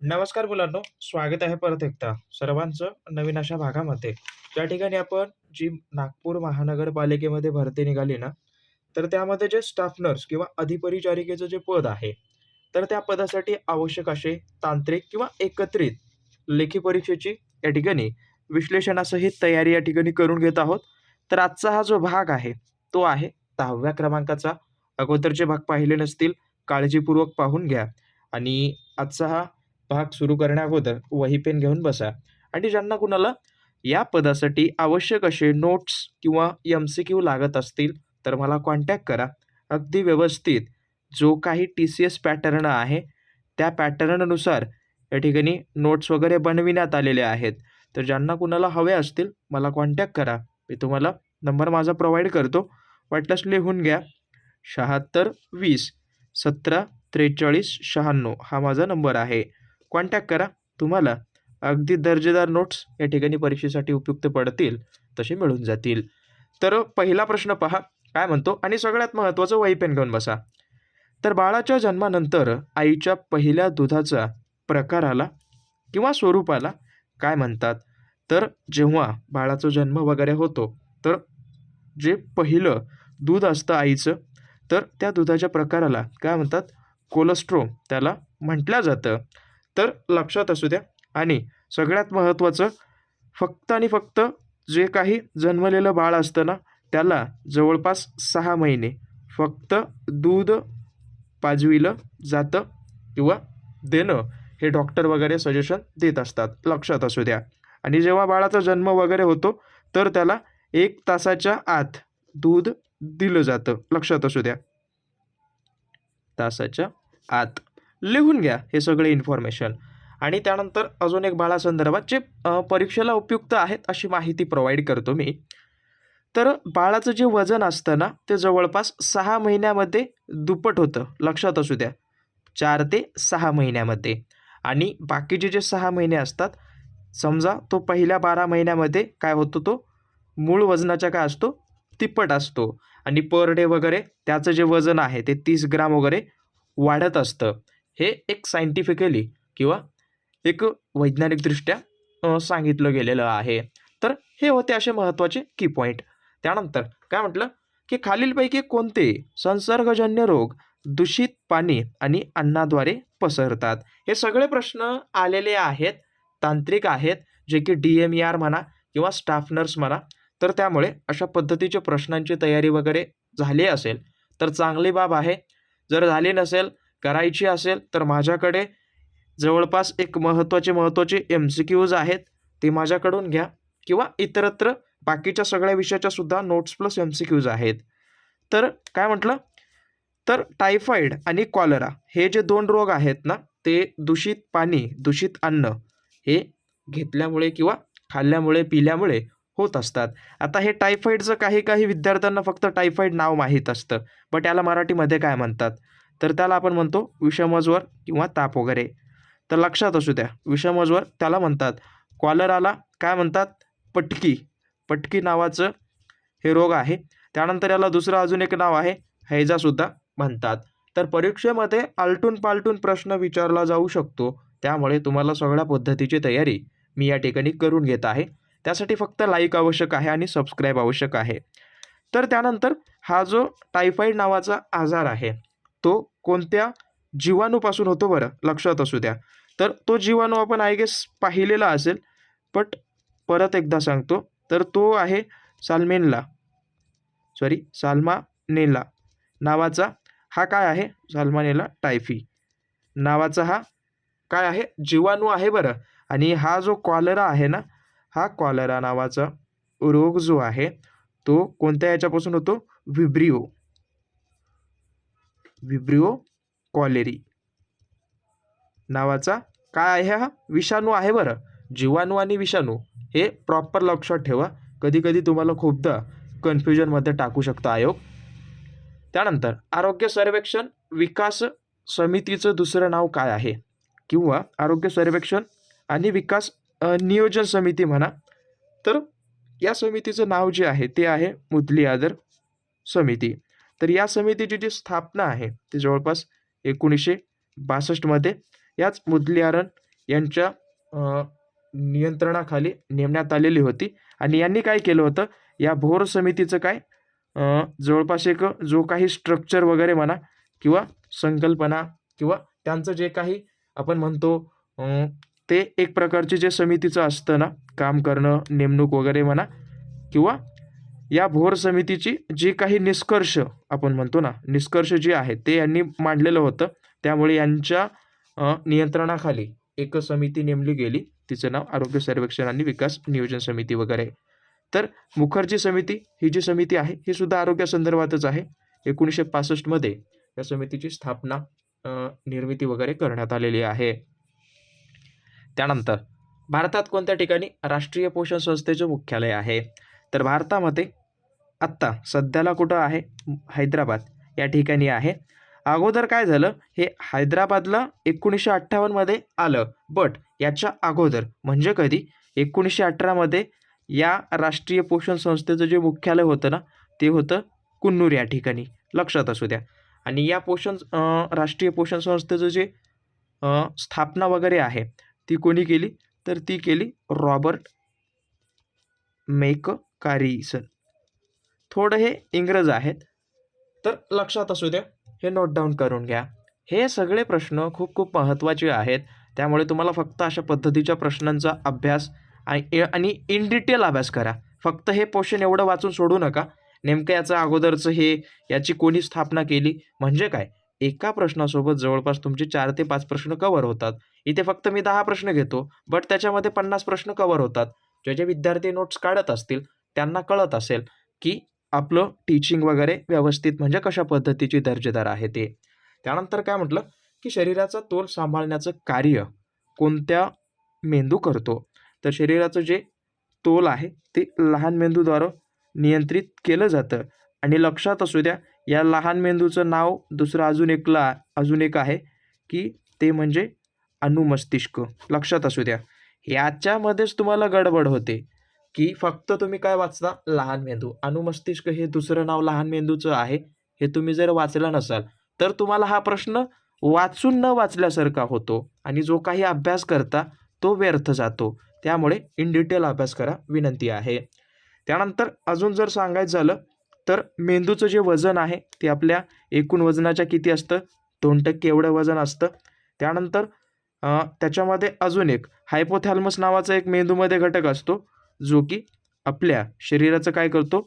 नमस्कार मुलांनो, स्वागत आहे परत एकदा सर्वांचं नवीन अशा भागामध्ये. ज्या ठिकाणी आपण जी नागपूर महानगरपालिकेमध्ये भरती निघाली ना, तर त्यामध्ये जे स्टाफ नर्स किंवा अधिपरिचारिकेचं जे पद आहे, तर त्या पदासाठी आवश्यक असे तांत्रिक किंवा एकत्रित लेखी परीक्षेची या ठिकाणी विश्लेषणासहित तयारी या ठिकाणी करून घेत आहोत. तर आजचा हा जो भाग आहे, तो आहे 10व्या क्रमांकाचा. अगोदरचे भाग पाहिले नसतील, काळजीपूर्वक पाहून घ्या आणि आजचा हा भाग सुरू करण्याअगोदर वही पेन घेऊन बसा आणि ज्यांना कुणाला या पदासाठी आवश्यक असे नोट्स किंवा एम-सी-क्यू लागत असतील, तर मला कॉन्टॅक्ट करा. अगदी व्यवस्थित जो काही टी-सी-एस पॅटर्न आहे, त्या पॅटर्ननुसार या ठिकाणी नोट्स वगैरे बनविण्यात आलेले आहेत. तर ज्यांना कुणाला हवे असतील, मला कॉन्टॅक्ट करा. मी तुम्हाला नंबर माझा प्रोव्हाइड करतो. वाटल्यास लिहून घ्या. 76 20 17 43 96 हा माझा नंबर आहे. कॉन्टॅक्ट करा. तुम्हाला अगदी दर्जेदार नोट्स या ठिकाणी परीक्षेसाठी उपयुक्त पडतील, तसे मिळून जातील. तर पहिला प्रश्न पहा, काय म्हणतो आणि सगळ्यात महत्त्वाचं वही पेन घेऊन बसा. तर बाळाच्या जन्मानंतर आईच्या पहिल्या दुधाचा प्रकाराला किंवा स्वरूपाला काय म्हणतात? तर जेव्हा बाळाचा जन्म वगैरे होतो, तर जे पहिलं दूध असतं आईचं, तर त्या दुधाच्या प्रकाराला काय म्हणतात? कोलेस्ट्रोम त्याला म्हटलं जातं. तर लक्षात असू द्या आणि सगळ्यात महत्त्वाचं फक्त आणि फक्त जे काही जन्मलेलं बाळ असतं ना, त्याला जवळपास सहा महिने फक्त दूध पाजविलं जातं किंवा देणं हे डॉक्टर वगैरे सजेशन देत असतात. लक्षात असू द्या आणि जेव्हा बाळाचा जन्म वगैरे होतो, तर त्याला एक तासाच्या आत दूध दिलं जातं. लक्षात असू द्या. तासाच्या आत. लिहून घ्या हे सगळे इन्फॉर्मेशन आणि त्यानंतर अजून एक बाळासंदर्भात जे परीक्षेला उपयुक्त आहेत अशी माहिती प्रोव्हाइड करतो मी. तर बाळाचं जे वजन असतं ना, ते जवळपास सहा महिन्यामध्ये दुप्पट होतं. लक्षात असू द्या. चार ते सहा महिन्यामध्ये आणि बाकीचे जे सहा महिने असतात, समजा तो पहिल्या 12 महिन्यामध्ये काय होतो तो मूळ वजनाच्या काय असतो? तिप्पट असतो आणि पर डे वगैरे त्याचं जे वजन आहे ते तीस ग्राम वगैरे वाढत असतं. हे एक सायंटिफिकली किंवा एक वैज्ञानिकदृष्ट्या सांगितलं गेलेलं आहे. तर हे होते असे महत्त्वाचे की पॉईंट त्यानंतर काय म्हटलं, की खालीलपैकी कोणते संसर्गजन्य रोग दूषित पाणी आणि अन्नाद्वारे पसरतात? हे सगळे प्रश्न आलेले आहेत, तांत्रिक आहेत, जे की डी-एम-ई-आर म्हणा किंवा स्टाफ नर्स म्हणा. तर त्यामुळे अशा पद्धतीच्या प्रश्नांची तयारी वगैरे झाली असेल, तर चांगली बाब आहे. जर झाली नसेल, करायची असेल, तर माझ्याकडे जवळपास एक महत्त्वाचे महत्त्वाचे एम-सी-क्यूज आहेत, ते माझ्याकडून घ्या किंवा इतरत्र बाकीच्या सगळ्या विषयाच्या सुद्धा नोट्स प्लस एम-सी-क्यूज आहेत. तर काय म्हटलं, तर टायफॉईड आणि कॉलरा हे जे दोन रोग आहेत ना, ते दूषित पाणी, दूषित अन्न हे घेतल्यामुळे किंवा खाल्ल्यामुळे, पिल्यामुळे होत असतात. आता हे टायफॉईडचं काही काही विद्यार्थ्यांना फक्त टायफॉईड नाव माहीत असतं, बट याला मराठीमध्ये काय म्हणतात? तर त्याला आपण म्हणतो विषमज्वर किंवा ताप वगैरे. तर लक्षात असू द्या, विषमज्वर त्याला म्हणतात. कॉलराला काय म्हणतात? पटकी. पटकी नावाचं हे रोग आहे. त्यानंतर याला दुसरं अजून एक नाव आहे, हैजासुद्धा म्हणतात. तर परीक्षेमध्ये आलटून-पालटून प्रश्न विचारला जाऊ शकतो. त्यामुळे तुम्हाला सगळ्या पद्धतीची तयारी मी या ठिकाणी करून घेत आहे. त्यासाठी फक्त लाईक आवश्यक आहे आणि सबस्क्राईब आवश्यक आहे. तर त्यानंतर हा जो टायफॉईड नावाचा आजार आहे, तो कोणत्या जीवाणूपासून होतो बरं? लक्षात असू द्या. तर तो जीवाणू आपण आय गेस पाहिलेला असेल, बट परत एकदा सांगतो. तर तो आहे साल्मेनला सॉरी साल्मानेला नावाचा हा काय आहे? साल्मानेला टायफी नावाचा हा काय आहे? जीवाणू आहे बरं आणि हा जो कॉलरा आहे ना, हा कॉलरा नावाचा रोग जो आहे, तो कोणत्या याच्यापासून होतो? व्हिब्रिओ. विब्रिओ कॉलेरी नावाचा काय आहे हा? विषाणू आहे बरं. जीवाणू आणि विषाणू हे प्रॉपर लक्षात ठेवा. कधी-कधी तुम्हाला खूपदा कन्फ्युजनमध्ये टाकू शकतो आयोग. त्यानंतर आरोग्य सर्वेक्षण विकास समितीचं दुसरं नाव काय आहे? किंवा आरोग्य सर्वेक्षण आणि विकास नियोजन समिती म्हणा. तर या समितीचं नाव जे आहे, ते आहे मुदली आदर समिती. तर या समितीची जी स्थापना आहे, ती जवळपास एकोणीसशे बासष्टमध्ये याच मुदलियारन यांच्या नियंत्रणाखाली नेमण्यात आलेली होती. आणि यांनी काय केलं होतं? या भोर समितीचं काय? जवळपास एक जो काही स्ट्रक्चर वगैरे म्हणा किंवा संकल्पना किंवा त्यांचं जे काही आपण म्हणतो ते एक प्रकारचे जे समितीचं असतं ना काम करणं नेमणूक वगैरे म्हणा किंवा या भोर समितीची जी काही निष्कर्ष आपण म्हणतो ना निष्कर्ष जे आहेत ते यांनी मांडलेलं होतं. त्यामुळे यांच्या नियंत्रणाखाली एक समिती नेमली गेली. तिचं नाव आरोग्य सर्वेक्षण आणि विकास नियोजन समिती वगैरे. तर मुखर्जी समिती ही जी समिती आहे ही सुद्धा आरोग्यासंदर्भातच आहे. एकोणीसशे पासष्टमध्ये या समितीची स्थापना निर्मिती वगैरे करण्यात आलेली आहे. त्यानंतर भारतात कोणत्या ठिकाणी राष्ट्रीय पोषण संस्थेचे मुख्यालय आहे? तर भारतामध्ये आत्ता सध्याला कुठं आहे? हैदराबाद. या ठिकाणी आहे. अगोदर काय झालं? हे हैदराबादला एकोणीसशे अठ्ठावन्नमध्ये आलं. बट याच्या अगोदर म्हणजे कधी? एकोणीसशे अठरामध्ये या राष्ट्रीय पोषण संस्थेचं जे मुख्यालय होतं ना ते होतं कुन्नूर या ठिकाणी. लक्षात असू द्या. आणि या पोषण राष्ट्रीय पोषण संस्थेचं जे स्थापना वगैरे आहे ती कोणी केली? तर ती केली रॉबर्ट मेक कारी कारिसन थोडं हे इंग्रज आहेत. तर लक्षात असू द्या हे नोट डाऊन करून घ्या. हे सगळे प्रश्न खूप खूप महत्त्वाचे आहेत. त्यामुळे तुम्हाला फक्त अशा पद्धतीच्या प्रश्नांचा अभ्यास आणि आणि इन डिटेल अभ्यास करा. फक्त हे पोषण एवढं वाचून सोडू नका. नेमकं याचं अगोदरचं हे याची कोणी स्थापना केली? म्हणजे काय? एका प्रश्नासोबत जवळपास तुमचे चार ते पाच प्रश्न कवर होतात. इथे फक्त मी दहा प्रश्न घेतो बट त्याच्यामध्ये पन्नास प्रश्न कवर होतात. जे जे विद्यार्थी नोट्स काढत असतील त्यांना कळत असेल की आपलं टीचिंग वगैरे व्यवस्थित म्हणजे कशा पद्धतीची दर्जेदार आहे ते. त्यानंतर काय म्हटलं की शरीराचा तोल सांभाळण्याचं कार्य कोणत्या मेंदू करतो? तर शरीराचं जे तोल आहे ते लहान मेंदूद्वारे नियंत्रित केलं जातं. आणि लक्षात असू द्या या लहान मेंदूचं नाव दुसरं अजून एकला अजून एक आहे की ते म्हणजे अनुमस्तिष्क लक्षात असू द्या. याच्यामध्येच तुम्हाला गडबड होते. की फक्त तुम्ही काय वाचता? लहान मेंदू. अनुमस्तिष्क हे दुसरं नाव लहान मेंदूचं आहे. हे तुम्ही जर वाचलं नसाल तर तुम्हाला हा प्रश्न वाचून न वाचल्यासारखा होतो आणि जो काही अभ्यास करता तो व्यर्थ जातो. त्यामुळे इन डिटेल अभ्यास करा विनंती आहे. त्यानंतर अजून जर सांगायचं झालं तर मेंदूचं जे वजन आहे ते आपल्या एकूण वजनाच्या किती असतं? दोन टक्के एवढं वजन असतं. त्यानंतर त्याच्यामध्ये अजून एक हायपोथॅल्मस नावाचा एक मेंदूमध्ये घटक असतो. जो की आपल्या शरीराचं काय करतो?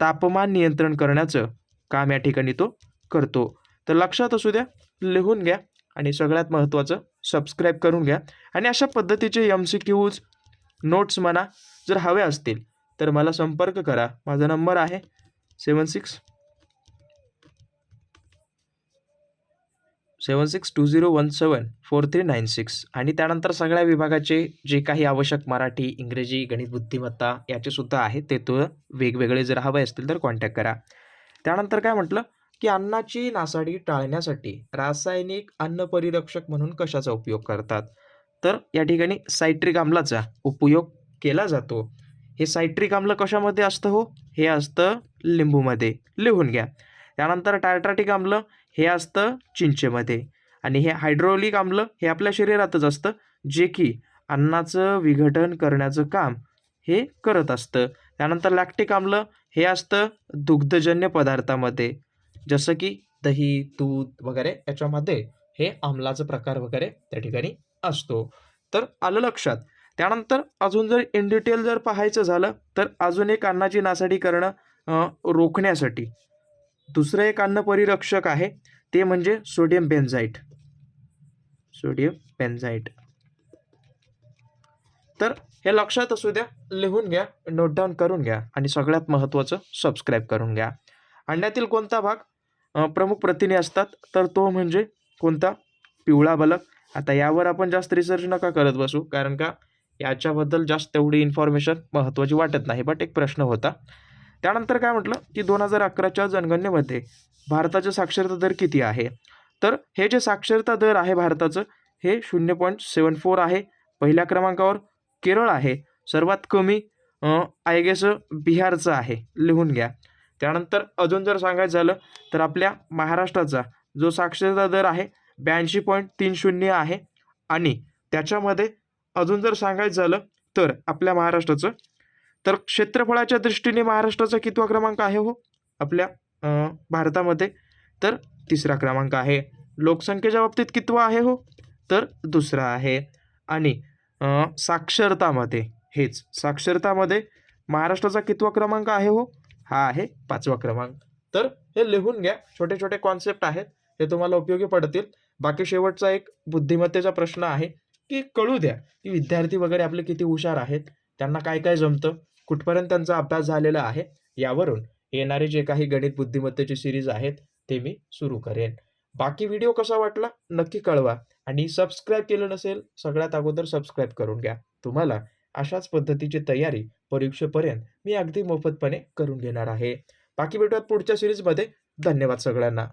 तापमान नियंत्रण करण्याचं काम या ठिकाणी तो करतो. तर लक्षात असू द्या लिहून घ्या आणि सगळ्यात महत्त्वाचं सबस्क्राईब करून घ्या आणि अशा पद्धतीचे एम सी क्यूज नोट्स म्हणा जर हवे असतील तर मला संपर्क करा. माझा नंबर आहे seven six seven six two zero one seven four three nine six आणि त्यानंतर सगळ्या विभागाचे जे काही आवश्यक मराठी इंग्रजी गणित बुद्धिमत्ता याचे सुद्धा आहेत ते तो वेगवेगळे जर हवे असतील तर कॉन्टॅक्ट करा. त्यानंतर काय म्हटलं की अन्नाची नासाडी टाळण्यासाठी रासायनिक अन्न परिरक्षक म्हणून कशाचा उपयोग करतात? तर या ठिकाणी सायट्रिक आम्लाचा उपयोग केला जातो. हे सायट्रिक आम्ल कशामध्ये असतं हो? हे असतं लिंबूमध्ये. लिहून घ्या. त्यानंतर टायट्राटिक आम्ल हे असतं चिंचेमध्ये. आणि हे हायड्रोलिक आम्ल हे आपल्या शरीरातच असतं जे की अन्नाचं विघटन करण्याचं काम हे करत असतं. त्यानंतर लॅक्टिक आम्ल हे असतं दुग्धजन्य पदार्थामध्ये. जसं की दही दूध वगैरे याच्यामध्ये हे आम्लाचा प्रकार वगैरे त्या ठिकाणी असतो. तर आलं लक्षात. त्यानंतर अजून जर इन डिटेल जर पाहायचं झालं तर अजून एक अन्नाची नासाडी करणं रोखण्यासाठी. दुसरं एक अन्न परिरक्षक आहे ते म्हणजे सोडियम बेन्झाईट सोडियम बेन्झाईट तर हे लक्षात असू द्या लिहून घ्या नोट डाऊन करून घ्या आणि सगळ्यात महत्त्वाचं सबस्क्राईब करून घ्या. अंड्यातील कोणता भाग प्रमुख प्रथिने असतात तर तो म्हणजे कोणता? पिवळा बलक. आता यावर आपण जास्त रिसर्च नका करत बसू कारण का? याच्याबद्दल जास्त तेवढी इन्फॉर्मेशन महत्त्वाची वाटत नाही बट एक प्रश्न होता. त्यानंतर काय म्हटलं की दोन हजार अकराच्या जनगणनेमध्ये भारताचा साक्षरता दर किती आहे? तर हे जे साक्षरता दर आहे भारताचं हे शून्य पॉईंट सेवन फोर आहे. पहिल्या क्रमांकावर केरळ आहे. सर्वात कमी आय गेस बिहारचं आहे. लिहून घ्या. त्यानंतर अजून जर सांगायचं झालं तर आपल्या महाराष्ट्राचा जो साक्षरता दर आहे ब्याऐंशी पॉईंट तीन शून्य आहे. आणि त्याच्यामध्ये अजून जर सांगायचं झालं तर आपल्या महाराष्ट्राचं तर क्षेत्रफळाच्या दृष्टीने महाराष्ट्राचा कितवा क्रमांक आहे हो? आपल्या भारतामध्ये. तर तिसरा क्रमांक आहे. लोकसंख्येच्या बाबतीत कितवा आहे हो? तर दुसरा आहे. आणि साक्षरतामध्ये हेच साक्षरतामध्ये महाराष्ट्राचा कितवा क्रमांक आहे हो? हा आहे पाचवा क्रमांक. तर हे लिहून घ्या. छोटे छोटे कॉन्सेप्ट आहेत. हे तुम्हाला उपयोगी पडतील. बाकी शेवटचा एक बुद्धिमत्तेचा प्रश्न आहे की कळू द्या की विद्यार्थी वगैरे आपले किती हुशार आहेत त्यांना काय काय जमतं? कुठपर्यंत त्यांचा अभ्यास झालेला आहे यावरून येणारे जे काही गणित बुद्धिमत्तेची सिरीज आहेत ते मी सुरू करेन. बाकी व्हिडिओ कसा वाटला नक्की कळवा. आणि सबस्क्राईब केलं नसेल सगळ्यात अगोदर सबस्क्राईब करून घ्या. तुम्हाला अशाच पद्धतीची तयारी परीक्षेपर्यंत मी अगदी मोफतपणे करून घेणार आहे. बाकी भेटूयात पुढच्या सिरीजमध्ये धन्यवाद सगळ्यांना.